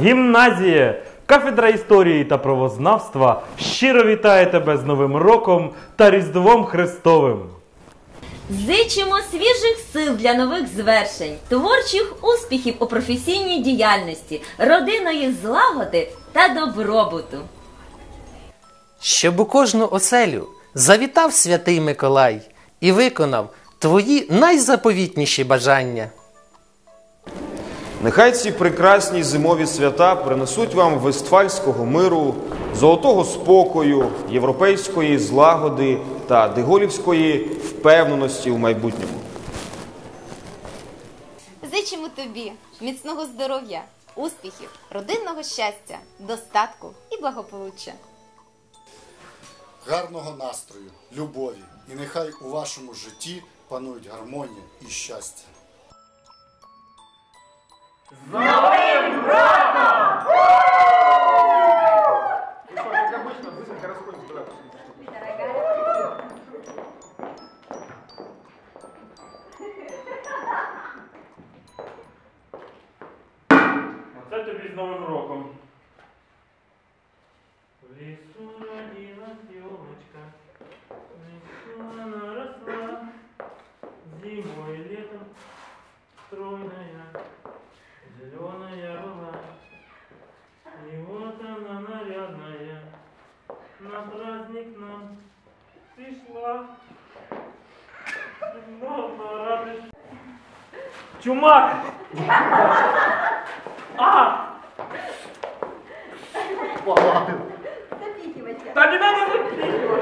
Гімназія, кафедра історії та правознавства щиро вітає тебе з Новим роком та Різдвом Христовим. Зичимо свіжих сил для нових звершень, творчих успіхів у професійній діяльності, родинної злагоди та добробуту. Щоб у кожну оселю завітав святий Миколай і виконав твої найзаповітніші бажання. Нехай ці прекрасні зимові свята принесуть вам вестфальського миру, золотого спокою, європейської злагоди та деголівської впевненості у майбутньому. Зичимо тобі міцного здоров'я, успіхів, родинного щастя, достатку і благополуччя. гарного настрою, любові, і нехай у вашому житті панують гармонія і щастя. З Новим роком! Ну что, как обычно, быстренько расходимся туда. Оце тобі з Новим роком. В лесу родилась елочка, в лесу она росла, зимой и летом стройная зеленая была. И вот она нарядная, на праздник нам пришла. Много радость. Чумак! А! Та не надо запихивать!